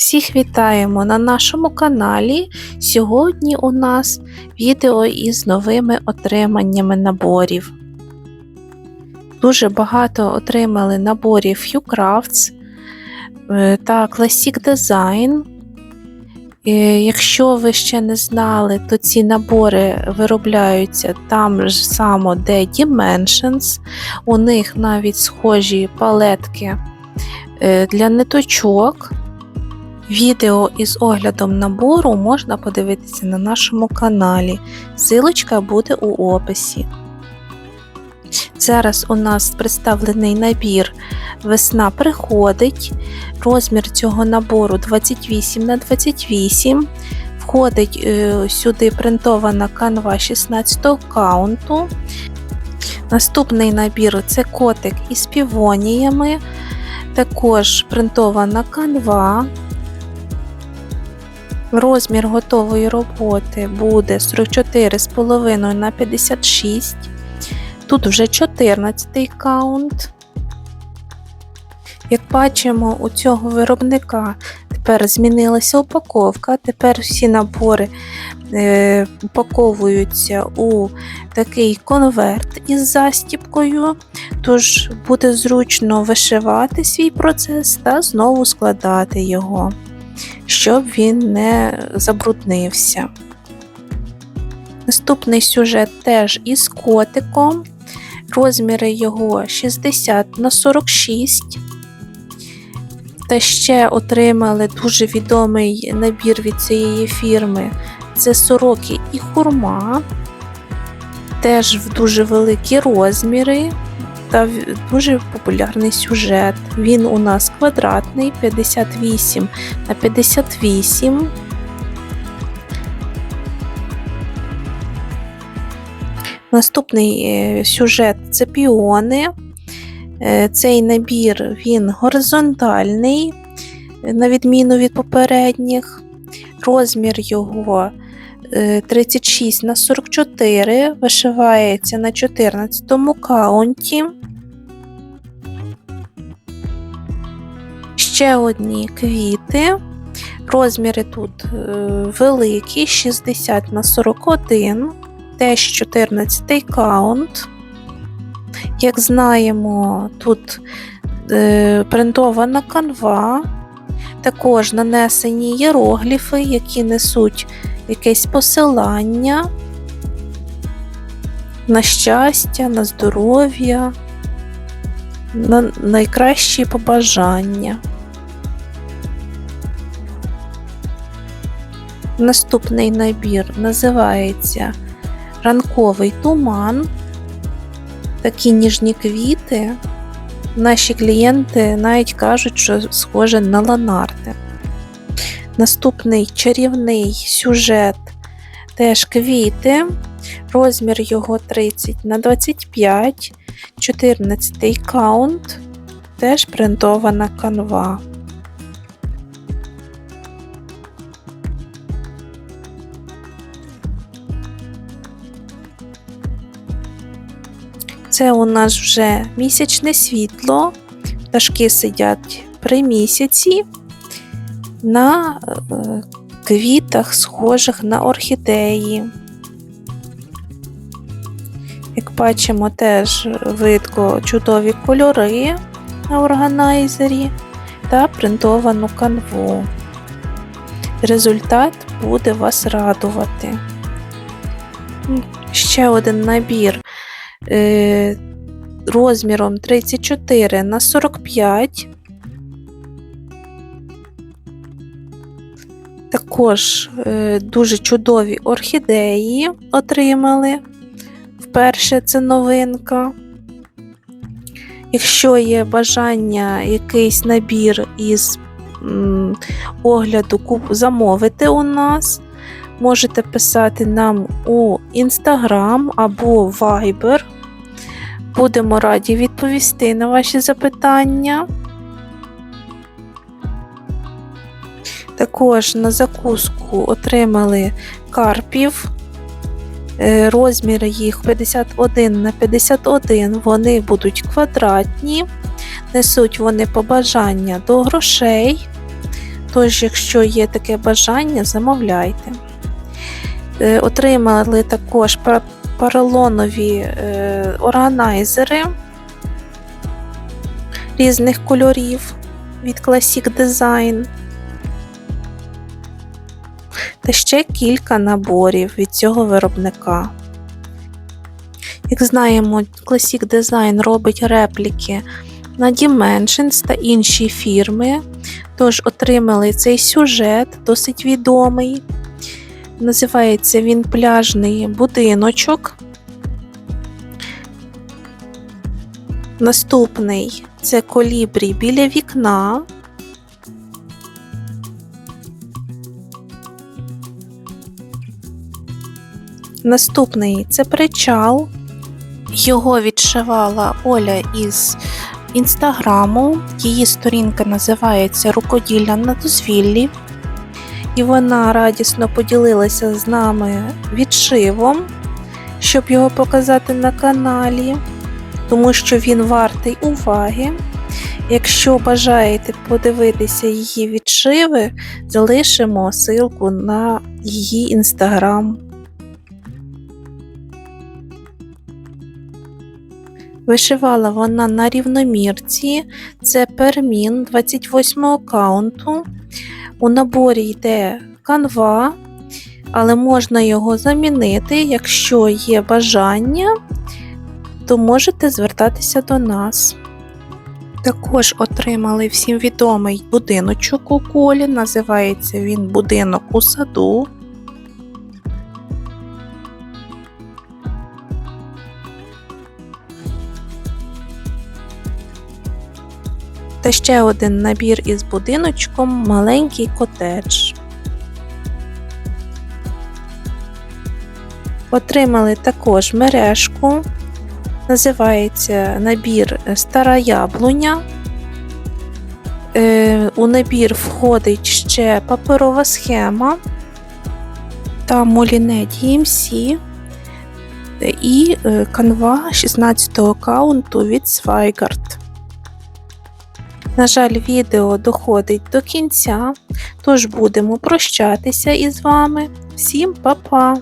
Всіх вітаємо на нашому каналі. Сьогодні у нас відео із новими отриманнями наборів. Дуже багато отримали наборів Ucrafts е, та Classic Design. Е, Якщо ви ще не знали, то ці набори виробляються там ж само, де Dimensions. У них навіть схожі палетки е, для ниточок. Відео із оглядом набору можна подивитися на нашому каналі. Силочка буде у описі. Зараз у нас представлений набір Весна приходить. Розмір цього набору 28 на 28. Входить е, сюди принтована канва 16 каунту. Наступний набір це котик із півоніями. Також принтована канва. Розмір готової роботи буде 44,5 на 56. Тут вже 14 каунт. Як бачимо, у цього виробника тепер змінилася упаковка. Тепер всі набори е, упаковуються у такий конверт із застіпкою, тож буде зручно вишивати свій процес та знову складати його щоб він не забруднився. Наступний сюжет теж із котиком. Розміри його 60 на 46. Та ще отримали дуже відомий набір від цієї фірми. Це сороки і хурма. Теж в дуже великі розміри та дуже популярний сюжет. Він у нас квадратний 58 на 58. Наступний е, сюжет це піони. Е, цей набір він горизонтальний, на відміну від попередніх. Розмір його 36 на 44, вишивається на 14 каунті. Ще одні квіти. Розміри тут е, великі, 60 на 41, теж 14 каунт. Як знаємо, тут е, принтована канва, також нанесені єрогліфи, які несуть якесь посилання на щастя, на здоров'я, на найкращі побажання. Наступний набір називається Ранковий туман. Такі ніжні квіти. Наші клієнти навіть кажуть, що схоже на ланарти. Наступний чарівний сюжет теж квіти. Розмір його 30 на 25, 14 каунт, теж принтована канва. Це у нас вже місячне світло. Пташки сидять при місяці на е, квітах, схожих на орхідеї. Як бачимо, теж видко чудові кольори на органайзері та принтовану канву. Результат буде вас радувати. Ще один набір е, розміром 34 на 45. Також е, дуже чудові орхідеї отримали. Вперше це новинка. Якщо є бажання якийсь набір із огляду замовити у нас, можете писати нам у Instagram або Viber. Будемо раді відповісти на ваші запитання. Також на закуску отримали карпів. Е, Розміри їх 51 на 51, вони будуть квадратні, несуть вони побажання до грошей. Тож, якщо є таке бажання, замовляйте. Е, Отримали також поролонові е, органайзери різних кольорів від Classic Design. Та ще кілька наборів від цього виробника. Як знаємо, Classic Design робить репліки на Dimensions та інші фірми, тож отримали цей сюжет, досить відомий. Називається він пляжний будиночок. Наступний це колібрі біля вікна. Наступний це причал. Його відшивала Оля із інстаграму. Її сторінка називається Рукоділля на дозвіллі. І вона радісно поділилася з нами відшивом, щоб його показати на каналі, тому що він вартий уваги. Якщо бажаєте подивитися її відшиви, залишимо ссылку на її інстаграм. Вишивала вона на рівномірці, це пермін 28 каунту. У наборі йде канва, але можна його замінити, якщо є бажання, то можете звертатися до нас. Також отримали всім відомий будиночок у колі, називається він будинок у саду. Та ще один набір із будиночком маленький котедж. Отримали також мережку. Називається набір Стара яблуня. Е, у набір входить ще паперова схема та моліне DMC і е, канва 16 каунту від Swigart. На жаль, відео доходить до кінця, тож будемо прощатися із вами. Всім па-па!